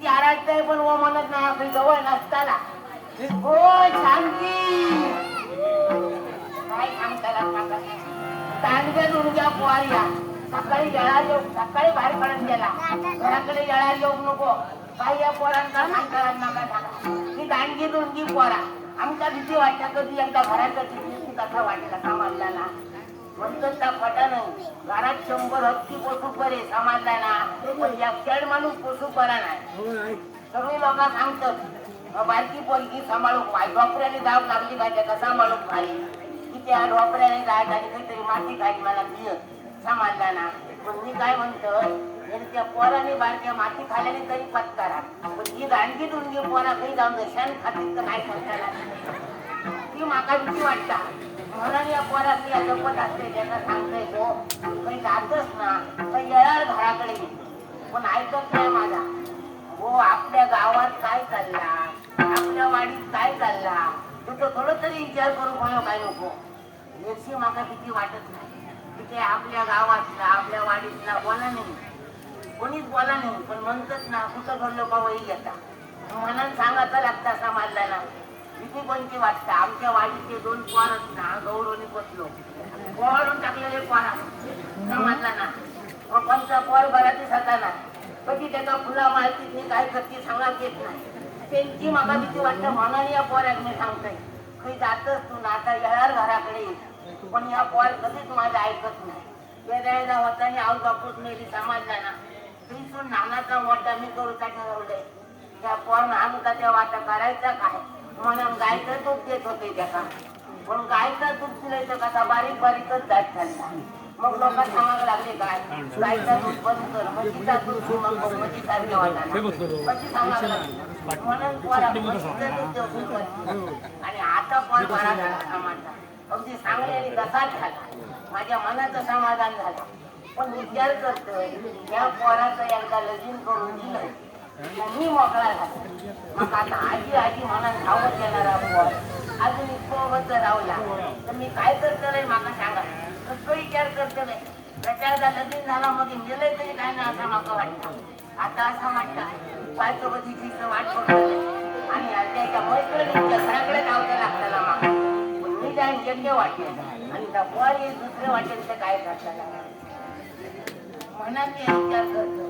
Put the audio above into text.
विचारायचंय पण वो म्हणत नाही आपली जवळ नसताना. हो शांती. काय सांगताला तांडगे दुर्गा पोहारिया सकाळी जळा येऊ सकाळी बाहेर पडत गेला. घराकडे जळा येऊ नको. काही या पोरांचा सांगताला नका झाला. मी दांडगी दुर्गी पोरा. आमच्या भीती वाटत कधी एकदा घराच्या चिठ्ठी कसा वाटला समाजला म्हणतो त्या पटा नाही घरात शंभर हत्ती पोसू परे समाजला ना पण या खेळ माणूस पोसू परा नाही. सगळी लोक सांगतात बारकी पोरगी सांभाळूक पाय. डॉक्टरांनी जाऊ लागली पाहिजे का सांभाळूक पाहिजे की त्या डॉक्टरांनी जायचं आणि काहीतरी माती खायची मला दिय समाजला ना. पण मी काय म्हणतो त्या पोराने बारक्या माती खाल्याने तरी पत्कारा पण ही दांडगी दुंडगी पोरा काही जाऊन दशान खातील तर काय करताना ती माका भीती वाटता. म्हणून या पोरातली या जपत असते ज्यांना सांगतोय तो. पण जातच ना. तर येणार घराकडे. पण ऐकत नाही माझा. हो आपल्या गावात काय चालला? आपल्या वाडीत काय चालला? तुझं थोडं तरी विचार करू म्हणून काय नको. याची माका भीती वाटत नाही. की आपल्या गावातला आपल्या वाडीतला बोला नाही. कोणीच बोला नाही. पण म्हणतात ना कुठं घडलो का वही घेता म्हणून सांगायचं लागतात कोणती कोणती वाटतं? आमच्या वाडीचे दोन पोर ना गौरवने बसलो. पोळून टाकलेले पोरा. समाजला ना? मग कोणता पोर बरा दिसता ना. कधी त्याचा फुला माहिती काय करते सांगाच येत नाही त्यांची मागा भीती वाटतं म्हणून या पोऱ्यात मी सांगतोय. काही जातच तू ना आता येणार घराकडे. पण या पोर कधीच माझं ऐकत नाही. वेदायला होता आणि आऊ बापूस मेली समाजला ना? तुझून नानाचा मोठा मी करू ठरवलंय त्या पोर नानूचा त्या वाटा करायचा काय? म्हणून गायचं दूध देत होते त्याचा पण गायचं दूध दिलंय तर कसा बारीक बारीकच जात चालला मग लोक सांगायला लागले काय गायचं दूध बंद कर म्हशीचा दूध मग म्हशी सारखे वाटायला म्हशी सांगायला लागली. म्हणून पोरा म्हशीचं दूध देऊ कर. आणि आता पोर बरा झाला समाजचा अगदी सांगण्याने कसाच झाला? माझ्या मनाचं समाधान झालं. पण विचार करतोय या पोराचं एकदा लगीन करून दिलं मी मोकळा झाला मग आता आजी आजी मला धावत येणारा पोर अजून इतकं राहूया. तर मी काय करतो रे माका सांगा. कसं विचार करतो रे? त्याच्या लगीन झाला मग गेलंय तरी काय नाही असं माका वाटतं. आता असं वाटतं. बायकोबती तिचं वाट बघतोय आणि त्याच्या मैत्रिणीच्या घराकडे धावता लागताना माका पण मी जाईन योग्य वाटेल. आणि त्या पोर दुसरं वाटेल तर काय करता मनात मी विचार करतो.